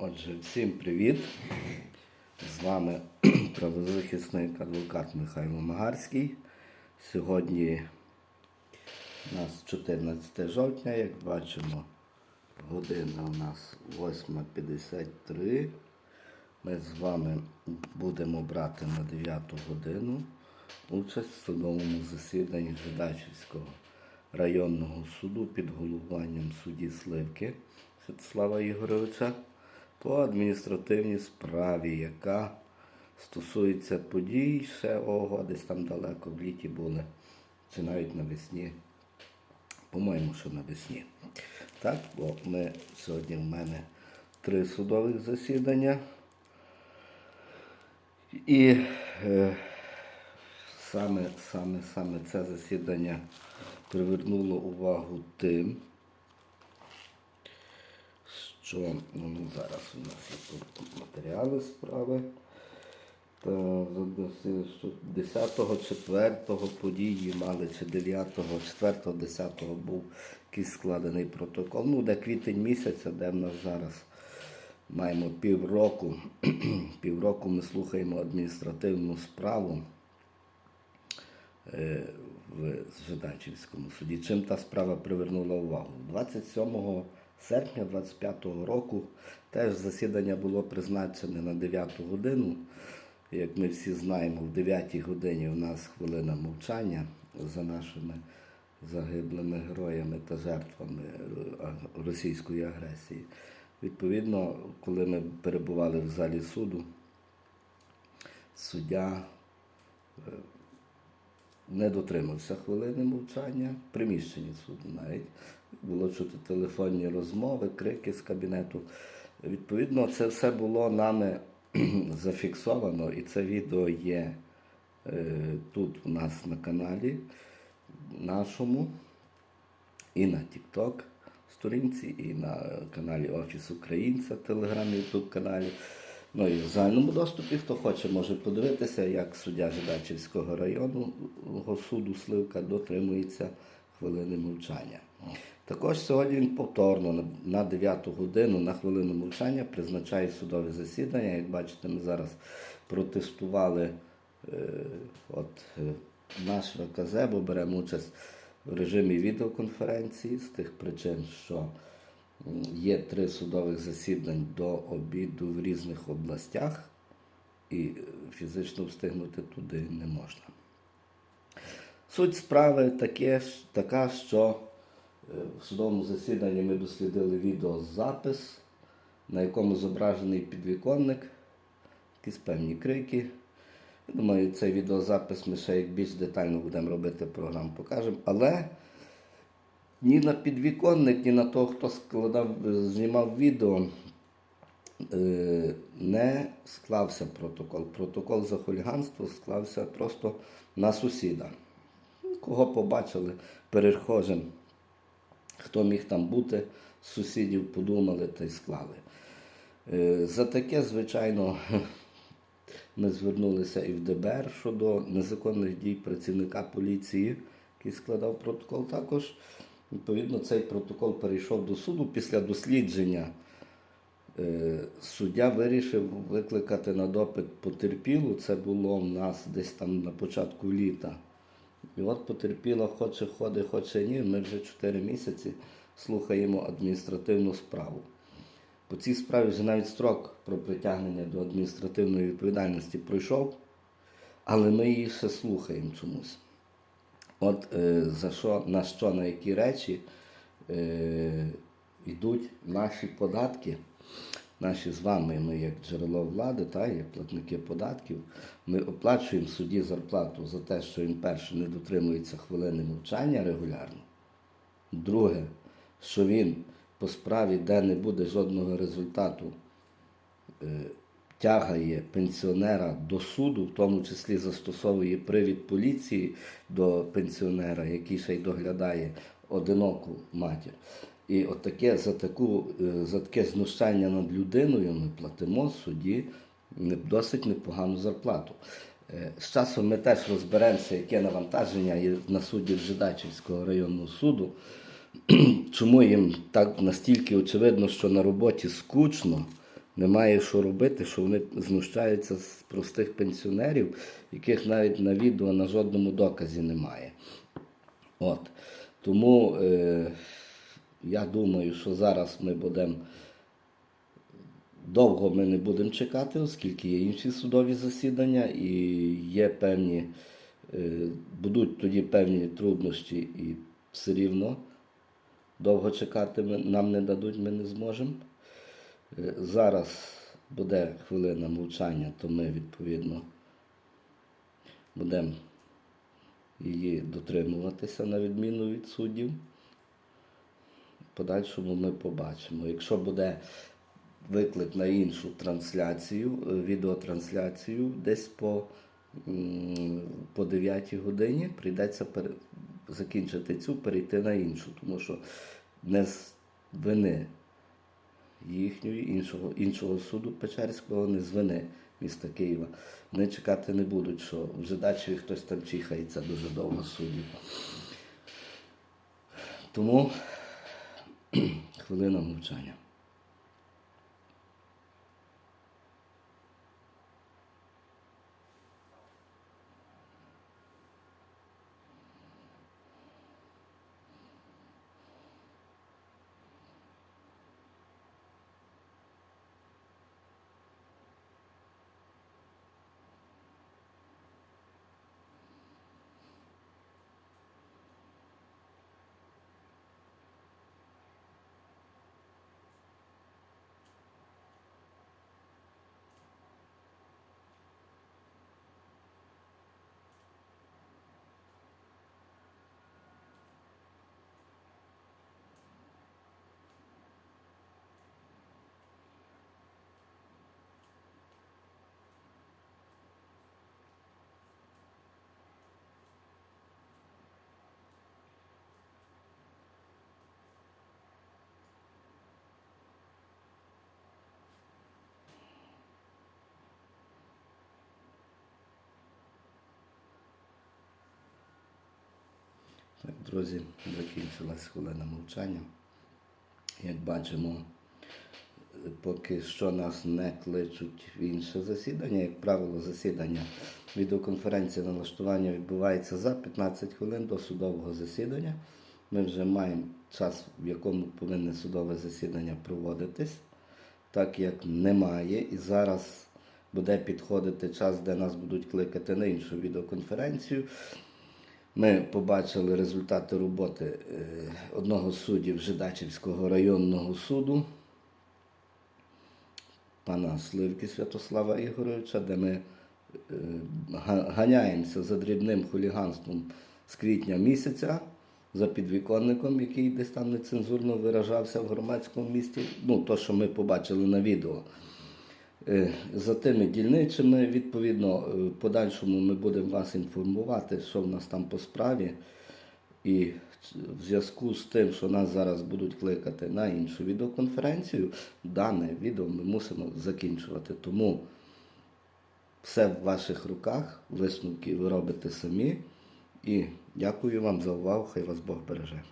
Отже, всім привіт! З вами правозахисник адвокат Михайло Магарський. Сьогодні у нас 14 жовтня, як бачимо, година у нас 8.53. Ми з вами будемо брати на 9 годину участь в судовому засіданні Жидачівського районного суду під головуванням судді Сливки Святослава Ігоровича по адміністративній справі, яка стосується подій ще ого, десь там далеко в літі були, чи навіть навесні. По-моєму, що навесні. Так, бо ми сьогодні в мене три судових засідання. І е, саме, саме, саме це засідання привернуло увагу тим, що ну, зараз у нас є тут матеріали справи. Та задосі, що 10-го, 4-го події мали, чи 9-го, 4-го, 10-го був якийсь складений протокол. Ну, де квітень місяця, де в нас зараз маємо півроку. півроку ми слухаємо адміністративну справу е, в Жидачівському суді. Чим та справа привернула увагу? 27 серпня 25 року теж засідання було призначене на 9 годину. Як ми всі знаємо, в 9 годині у нас хвилина мовчання за нашими загиблими героями та жертвами е, російської агресії. Відповідно, коли ми перебували в залі суду, суддя е, не дотримався хвилини мовчання, в приміщенні суду навіть. Було чути телефонні розмови, крики з кабінету. Відповідно, це все було нами зафіксовано, і це відео є е, тут у нас на каналі нашому, і на TikTok сторінці, і на каналі Офіс Українця, Телеграм, Ютуб каналі. Ну і в загальному доступі, хто хоче, може подивитися, як суддя Жидачівського районного суду Сливка дотримується хвилини мовчання. Також сьогодні він повторно на- на 9 годину на хвилину мовчання призначає судове засідання. Як бачите, ми зараз протестували е, от, е, наш ВКЗ, бо беремо участь в режимі відеоконференції з тих причин, що є три судових засідань до обіду в різних областях, і фізично встигнути туди не можна. Суть справи таке, така, що е, в судовому засіданні ми дослідили відеозапис, на якому зображений підвіконник, якісь певні крики. Думаю, цей відеозапис ми ще як більш детально будемо робити програм, покажемо. Але ні на підвіконник, ні на того, хто складав, знімав відео, е, не склався протокол. Протокол за хуліганство склався просто на сусіда. Кого побачили перехожим, хто міг там бути, сусідів подумали та й склали. Е, За таке, звичайно, ми звернулися і в ДБР щодо незаконних дій працівника поліції, який складав протокол. Також, відповідно, цей протокол перейшов до суду після дослідження. Е, Суддя вирішив викликати на допит потерпілу. Це було в нас десь там на початку літа. І от потерпіла, хоче ходить, хоче ні. Ми вже 4 місяці слухаємо адміністративну справу. По цій справі вже навіть строк про притягнення до адміністративної відповідальності пройшов, але ми її ще слухаємо чомусь. От е, за що, на що, на які речі е, йдуть наші податки, наші з вами, ми як джерело влади, та, як платники податків, ми оплачуємо судді зарплату за те, що він перше не дотримується хвилини мовчання регулярно. Друге, що він по справі, де не буде жодного результату, е, тягає пенсіонера до суду, в тому числі застосовує привід поліції до пенсіонера, який ще й доглядає одиноку матір. І от таке, за, таку, е, за таке знущання над людиною ми платимо судді не- досить непогану зарплату. Е, З часом ми теж розберемося, яке навантаження є на суддів Жидачівського районного суду. Чому їм так настільки очевидно, що на роботі скучно, немає що робити, що вони знущаються з простих пенсіонерів, яких навіть на відео на жодному доказі немає. От. Тому е, я думаю, що зараз ми будемо. Довго ми не будемо чекати, оскільки є інші судові засідання і є певні, е, будуть тоді певні труднощі і все рівно довго чекати нам не дадуть, ми не зможемо. Е, Зараз буде хвилина мовчання, то ми відповідно будемо її дотримуватися на відміну від суддів. Подальшому ми побачимо. Якщо буде виклик на іншу трансляцію, е, відеотрансляцію десь по, по 9 годині, прийдеться закінчити цю, перейти на іншу, тому що не з вини їхньої, іншого, іншого суду Печерського, не з вини міста Києва. Вони чекати не будуть, що в Жидачеві хтось там чихається дуже довго судді. Тому хвилина мовчання. Так, друзі, закінчилась хвилина мовчання. Як бачимо, поки що нас не кличуть в інше засідання. Як правило, засідання відеоконференції налаштування відбувається за 15 хвилин до судового засідання. Ми вже маємо час, в якому повинне судове засідання проводитись, так як немає. І зараз буде підходити час, де нас будуть кликати на іншу відеоконференцію. Ми побачили результати роботи е, одного з суддів Жидачівського районного суду, пана Сливки Святослава Ігоровича, де ми е, ганяємося за дрібним хуліганством з квітня місяця, за підвіконником, який десь там нецензурно виражався в громадському місті. Ну, то, що ми побачили на відео. Е, За тими дільничими, відповідно, е, в подальшому ми будемо вас інформувати, що в нас там по справі. І в зв'язку з тим, що нас зараз будуть кликати на іншу відеоконференцію, дане відео ми мусимо закінчувати. Тому все в ваших руках, висновки ви робите самі. І дякую вам за увагу. Хай вас Бог береже.